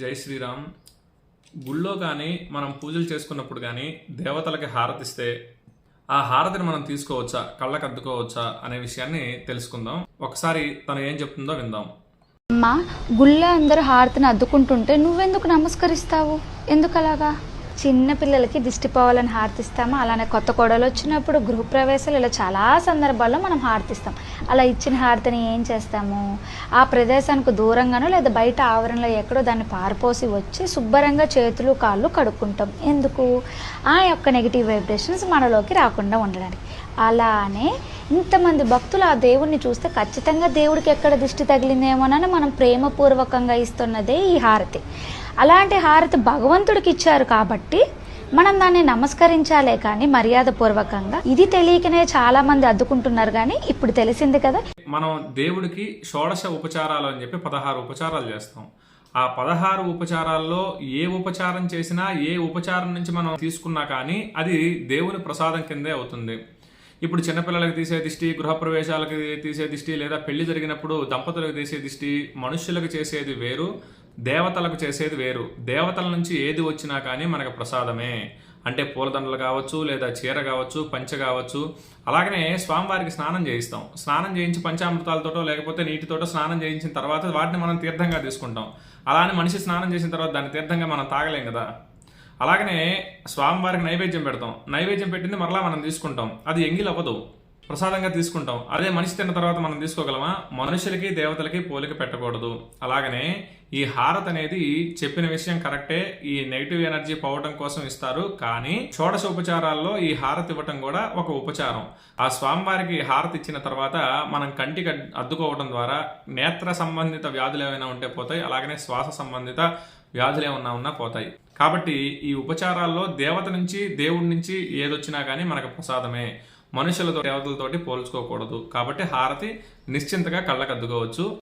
జై శ్రీరామ్. గుళ్ళో కానీ మనం పూజలు చేసుకున్నప్పుడు కానీ దేవతలకి హారతిస్తే ఆ హారతిని మనం తీసుకోవచ్చా కళ్ళకు అద్దుకోవచ్చా అనే విషయాన్ని తెలుసుకుందాం. ఒకసారి తను ఏం చెప్తుందో విందాం. అమ్మా గుళ్ళో అందరూ హారతిని అద్దుకుంటుంటే నువ్వెందుకు నమస్కరిస్తావు? ఎందుకు అలాగా చిన్న పిల్లలకి దిష్టి పోవాలని హారతిస్తాము? అలానే కొత్త కోడలు వచ్చినప్పుడు గృహప్రవేశాలు ఇలా చాలా సందర్భాల్లో మనం హారతిస్తాం. అలా ఇచ్చిన హారతిని ఏం చేస్తాము? ఆ ప్రదేశానికి దూరంగానో లేదా బయట ఆవరణలో ఎక్కడో దాన్ని పారిపోసి వచ్చి శుభ్రంగా చేతులు కాళ్ళు కడుక్కుంటాం. ఎందుకు? ఆ యొక్క నెగిటివ్ వైబ్రేషన్స్ మనలోకి రాకుండా ఉండడానికి. అలానే ఇంతమంది భక్తులు ఆ దేవుణ్ణి చూస్తే ఖచ్చితంగా దేవుడికి ఎక్కడ దిష్టి తగిలిందేమోనని మనం ప్రేమపూర్వకంగా ఇస్తున్నదే ఈ హారతి. అలాంటి హారతి భగవంతుడికి ఇచ్చారు కాబట్టి మనం దాన్ని నమస్కరించాలే కానీ మర్యాద పూర్వకంగా. ఇది తెలియకనే చాలా మంది అద్దుకుంటున్నారు కానీ ఇప్పుడు తెలిసింది కదా. మనం దేవుడికి షోడశ ఉపచారాలు అని చెప్పి పదహారు ఉపచారాలు చేస్తాం. ఆ పదహారు ఉపచారాల్లో ఏ ఉపచారం చేసినా ఏ ఉపచారం నుంచి మనం తీసుకున్నా కానీ అది దేవుని ప్రసాదం కిందే అవుతుంది. ఇప్పుడు చిన్నపిల్లలకి తీసే దిష్టి గృహప్రవేశాలకు తీసే దిష్టి లేదా పెళ్ళి జరిగినప్పుడు దంపతులకు తీసే దిష్టి మనుష్యులకు చేసేది వేరు దేవతలకు చేసేది వేరు. దేవతల నుంచి ఏది వచ్చినా కానీ మనకు ప్రసాదమే. అంటే పూలదండలు కావచ్చు లేదా చీర కావచ్చు పంచ కావచ్చు. అలాగనే స్వామివారికి స్నానం చేయిస్తాం. స్నానం చేయించి పంచామృతాలతోటో లేకపోతే నీటితోటో స్నానం చేయించిన తర్వాత వాటిని మనం తీర్థంగా తీసుకుంటాం. అలానే మనిషి స్నానం చేసిన తర్వాత దాన్ని తీర్థంగా మనం తాగలేం కదా. అలాగనే స్వామివారికి నైవేద్యం పెడతాం. నైవేద్యం పెట్టింది మరలా మనం తీసుకుంటాం. అది ఎంగిల్ అవ్వదు. ప్రసాదంగా తీసుకుంటాం. అదే మనిషి తిన్న తర్వాత మనం తీసుకోగలమా? మనుషులకి దేవతలకి పోలిక పెట్టకూడదు. అలాగనే ఈ హారత్ అనేది చెప్పిన విషయం కరెక్టే. ఈ నెగిటివ్ ఎనర్జీ పోవటం కోసం ఇస్తారు. కానీ షోడశ ఉపచారాల్లో ఈ హారతి ఇవ్వటం కూడా ఒక ఉపచారం. ఆ స్వామివారికి హారతి ఇచ్చిన తర్వాత మనం కంటికి అద్దుకోవడం ద్వారా నేత్ర సంబంధిత వ్యాధులు ఏమైనా ఉంటే పోతాయి. అలాగనే శ్వాస సంబంధిత వ్యాధులు ఏమన్నా ఉన్నా పోతాయి. కాబట్టి ఈ ఉపచారాల్లో దేవత నుంచి దేవుడి నుంచి ఏదొచ్చినా కానీ మనకు ప్రసాదమే. మనుషులతో దేవతలతోటి పోల్చుకోకూడదు. కాబట్టి హారతి నిశ్చింతగా కళ్ళకద్దుకోవచ్చు